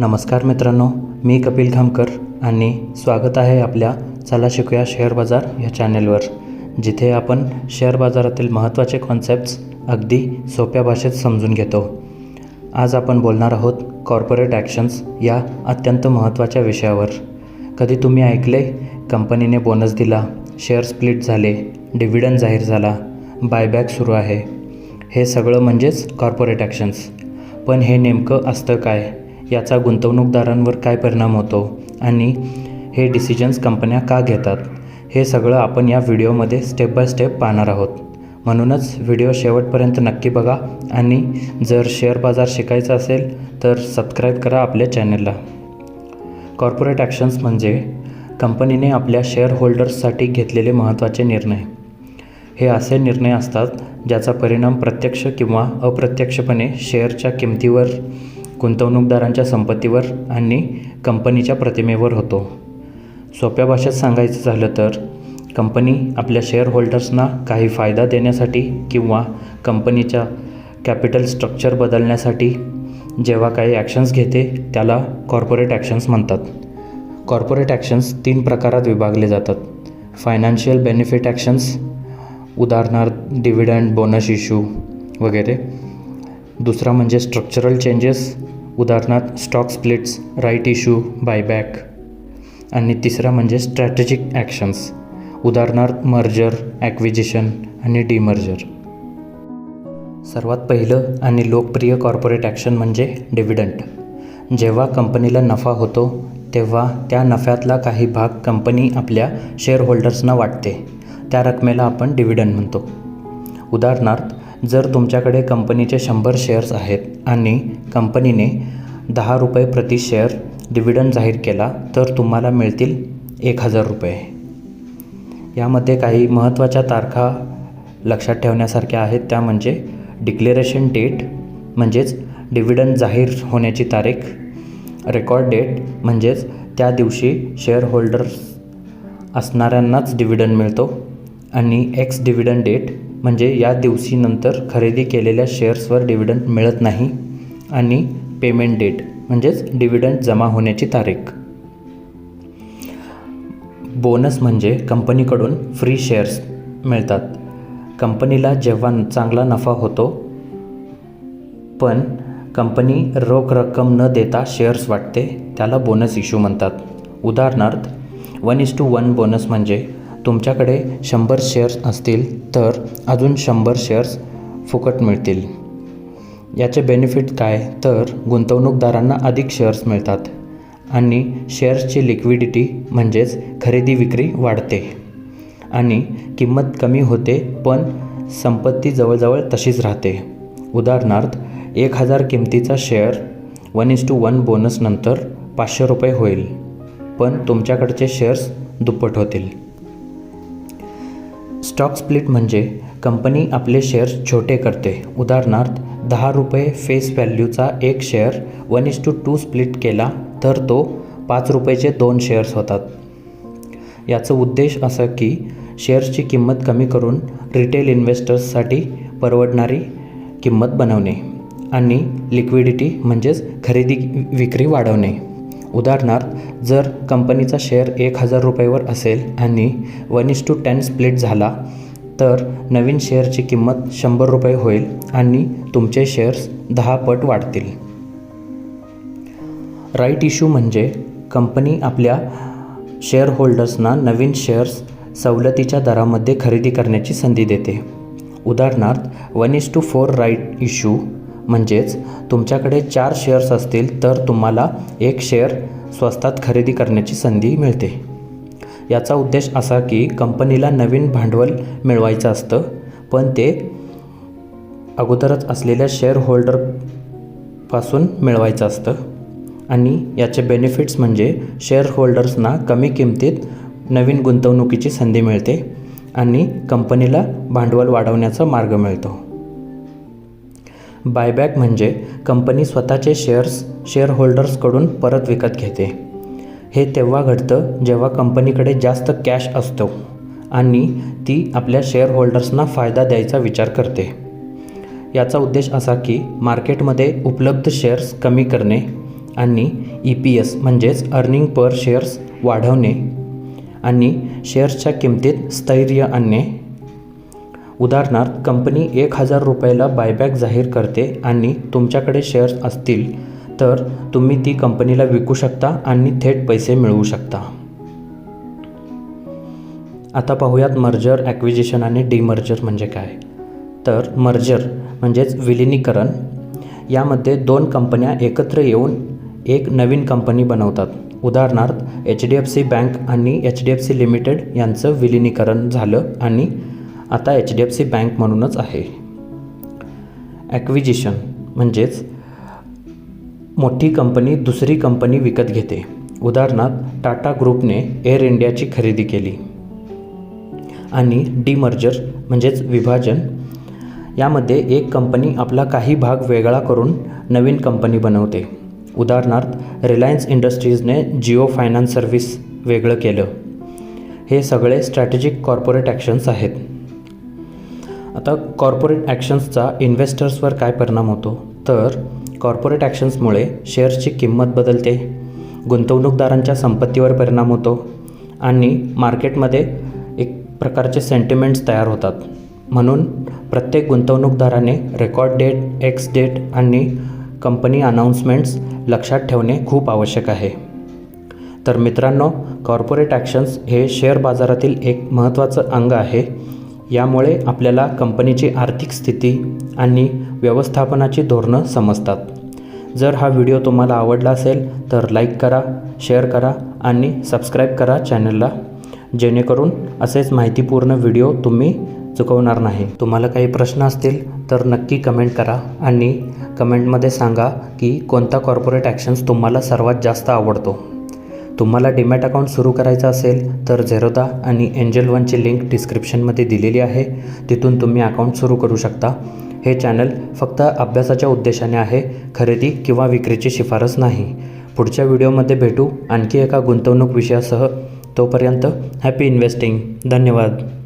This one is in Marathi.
नमस्कार मित्रांनो मी कपिल खामकर आणि स्वागत आहे आपल्या चला शिकूया शेअर बाजार या चॅनेलवर जिथे आपण शेअर बाजारातील महत्त्वाचे कॉन्सेप्ट्स अगदी सोप्या भाषेत समजून घेतो. आज आपण बोलणार आहोत कॉर्पोरेट ॲक्शन्स या अत्यंत महत्त्वाच्या विषयावर. कधी तुम्ही ऐकले कंपनीने बोनस दिला शेअर स्प्लिट झाले डिव्हिडंड जाहीर झाला बायबॅक सुरू आहे. हे सगळं म्हणजेच कॉर्पोरेट ॲक्शन्स पण हे नेमकं असतं काय? याचा गुंतवणूकदारांवर काय परिणाम होतो आणि हे डिसिजन्स कंपन्या का घेतात हे सगळं आपण या व्हिडिओमध्ये स्टेप बाय स्टेप पाहणार आहोत. म्हणूनच व्हिडिओ शेवटपर्यंत नक्की बघा आणि जर शेअर बाजार शिकायचा असेल तर सबस्क्राईब करा आपल्या चॅनलला कॉर्पोरेट ॲक्शन्स म्हणजे कंपनीने आपल्या शेअर होल्डर्ससाठी घेतलेले महत्त्वाचे निर्णय. हे असे निर्णय असतात ज्याचा परिणाम प्रत्यक्ष किंवा अप्रत्यक्षपणे शेअरच्या किमतीवर गुंतवणूकदारांच्या संपत्तीवर आणि कंपनीच्या प्रतिमेवर होतो. सोप्या भाषेत सांगायचं झालं तर कंपनी आपल्या शेअर होल्डर्सना काही फायदा देण्यासाठी किंवा कंपनीच्या कॅपिटल स्ट्रक्चर बदलण्यासाठी जेव्हा काही ॲक्शन्स घेते त्याला कॉर्पोरेट ॲक्शन्स म्हणतात. कॉर्पोरेट ॲक्शन्स तीन प्रकारात विभागले जातात. फायनान्शियल बेनिफिट ॲक्शन्स उदाहरणार्थ डिव्हिडंड बोनस इश्यू वगैरे. दुसरा म्हणजे स्ट्रक्चरल चेंजेस उदाहरणार्थ stock splits right issue buyback आणि तिसरा म्हणजे स्ट्रॅटेजिक ॲक्शन्स उदाहरणार्थ मर्जर ॲक्विजिशन आणि डीमर्जर सर्वात पहिलं आणि लोकप्रिय कॉर्पोरेट ॲक्शन म्हणजे डिव्हिडंट जेव्हा कंपनीला नफा होतो तेव्हा त्या नफ्यातला काही भाग कंपनी आपल्या शेअरहोल्डर्सना वाटते. त्या रकमेला आपण डिव्हिडंड म्हणतो. उदाहरणार्थ जर तुमच्याकडे कंपनीचे शंभर शेअर्स आहेत आणि कंपनीने दहा रुपये प्रति शेअर डिव्हिडंड जाहीर केला तर तुम्हाला मिळतील एक हजार रुपये. यामध्ये काही महत्त्वाच्या तारखा लक्षात ठेवण्यासारख्या आहेत. त्या म्हणजे डिक्लेरेशन डेट म्हणजेच डिव्हिडंड जाहीर होण्याची तारीख. रेकॉर्ड डेट म्हणजेच त्या दिवशी शेअर होल्डर्स असणाऱ्यांनाच डिव्हिडंड मिळतो. आणि एक्स डिव्हिडंड डेट म्हणजे या दिवशीनंतर खरेदी केलेल्या शेअर्सवर डिव्हिडंड मिळत नाही आणि पेमेंट डेट म्हणजेच डिव्हिडंड जमा होण्याची तारीख. बोनस म्हणजे कंपनीकडून फ्री शेअर्स मिळतात. कंपनीला जेव्हा चांगला नफा होतो पण कंपनी रोख रक्कम न देता शेअर्स वाटते त्याला बोनस इश्यू म्हणतात. उदाहरणार्थ one is to one bonus म्हणजे तुमच्याकडे शंभर शेअर्स असतील तर अजून शंभर शेअर्स फुकट मिळतील. याचे बेनिफिट काय? तर गुंतवणूकदारांना अधिक शेअर्स मिळतात आणि शेअर्सची लिक्विडिटी म्हणजेच खरेदी विक्री वाढते आणि किंमत कमी होते पण संपत्ती जवळजवळ तशीच राहते. उदाहरणार्थ एक हजार किमतीचा share one is to one बोनसनंतर पाचशे रुपये होईल पण तुमच्याकडचे शेअर्स दुप्पट होतील. स्टॉक स्प्लिट म्हणजे कंपनी आपले शेअर्स छोटे करते. उदाहरणार्थ दहा रुपये फेस व्हॅल्यूचा एक share one is to two split केला तर तो पाच रुपयेचे दोन शेअर्स होतात. याचं उद्देश असा की शेअर्सची किंमत कमी करून रिटेल इन्व्हेस्टर्ससाठी परवडणारी किंमत बनवणे आणि लिक्विडिटी म्हणजेच खरेदी विक्री वाढवणे. उदाहरणार्थ जर कंपनीचा शेअर एक हजार रुपयेवर असेल आणि one is to ten split झाला तर नवीन शेअरची किंमत शंभर रुपये होईल आणि तुमचे शेअर्स दहा पट वाढतील. राईट इश्यू म्हणजे कंपनी आपल्या शेअर होल्डर्सना नवीन शेअर्स सवलतीच्या दरामध्ये खरेदी करण्याची संधी देते. उदाहरणार्थ one is to four right issue म्हणजेच तुमच्याकडे चार शेअर्स असतील तर तुम्हाला एक शेअर स्वस्तात खरेदी करण्याची संधी मिळते. याचा उद्देश असा की कंपनीला नवीन भांडवल मिळवायचं असतं पण ते अगोदरच असलेल्या शेअर होल्डरपासून मिळवायचं असतं. आणि याचे बेनिफिट्स म्हणजे शेअर होल्डर्सना कमी किमतीत नवीन गुंतवणुकीची संधी मिळते आणि कंपनीला भांडवल वाढवण्याचा मार्ग मिळतो. बायबॅक म्हणजे कंपनी स्वतःचे शेअर्स शेअरहोल्डर्सकडून परत विकत घेते. हे तेव्हा घडतं जेव्हा कंपनीकडे जास्त कॅश असतो आणि ती आपल्या शेअरहोल्डर्सना फायदा द्यायचा विचार करते. याचा उद्देश असा की मार्केटमध्ये उपलब्ध शेअर्स कमी करणे आणि ई पी एस म्हणजेच अर्निंग पर शेअर्स वाढवणे आणि शेअर्सच्या किमतीत स्थैर्य आणणे उदाहरणार्थ कंपनी एक हजार रुपयाला बायबॅक जाहीर करते आणि तुमच्याकडे शेअर्स असतील तर तुम्ही ती कंपनीला विकू शकता आणि थेट पैसे मिळवू शकता. आता पाहूयात मर्जर ॲक्विजिशन आणि डिमर्जर म्हणजे काय? तर मर्जर म्हणजेच विलिनीकरण. यामध्ये दोन कंपन्या एकत्र येऊन एक नवीन कंपनी बनवतात. उदाहरणार्थ H D F C bank आणि H D F C limited यांचं विलिनीकरण झालं आणि आता H D F C bank म्हणूनच आहे. ॲक्विजिशन म्हणजेच मोठी कंपनी दुसरी कंपनी विकत घेते. उदाहरणार्थ टाटा ग्रुपने एअर इंडियाची खरेदी केली. आणि डीमर्जर म्हणजेच विभाजन. यामध्ये एक कंपनी आपला काही भाग वेगळा करून नवीन कंपनी बनवते. उदाहरणार्थ रिलायन्स इंडस्ट्रीजने जिओ फायनान्स सर्व्हिस वेगळं केलं. हे सगळे स्ट्रॅटेजिक कॉर्पोरेट ॲक्शन्स आहेत. आता कॉर्पोरेट ॲक्शन्सचा इन्व्हेस्टर्सवर काय परिणाम होतो? तर कॉर्पोरेट ॲक्शन्समुळे शेअर्सची किंमत बदलते गुंतवणूकदारांच्या संपत्तीवर परिणाम होतो आणि मार्केटमध्ये एक प्रकारचे सेंटिमेंट्स तयार होतात. म्हणून प्रत्येक गुंतवणूकदाराने रेकॉर्ड डेट एक्स डेट आणि कंपनी अनाऊन्समेंट्स लक्षात ठेवणे खूप आवश्यक आहे. तर मित्रांनो कॉर्पोरेट ॲक्शन्स हे शेअर बाजारातील एक महत्त्वाचं अंग आहे. यामुळे आपल्याला कंपनीची आर्थिक स्थिती आणि व्यवस्थापनाची धोरणं समजतात. जर हा व्हिडिओ तुम्हाला आवडला असेल तर लाईक करा शेअर करा आणि सबस्क्राईब करा चॅनलला. जेणेकरून असेच माहितीपूर्ण व्हिडिओ तुम्ही चुकवणार नाही. तुम्हाला काही प्रश्न असतील तर नक्की कमेंट करा आणि कमेंटमध्ये सांगा की कोणता कॉर्पोरेट ॲक्शन्स तुम्हाला सर्वात जास्त आवडतो. तुम्हाला डीमॅट अकाउंट सुरू करायचं असेल तर झेरोदा आणि एंजल वनची लिंक डिस्क्रिप्शनमध्ये दिलेली आहे. तिथून तुम्ही अकाउंट सुरू करू शकता. हे चॅनल फक्त अभ्यासाच्या उद्देशाने आहे खरेदी किंवा विक्रीची शिफारस नाही. पुढच्या व्हिडिओमध्ये भेटू आणखी एका गुंतवणूक विषयासह. तोपर्यंत हॅपी इन्व्हेस्टिंग. धन्यवाद.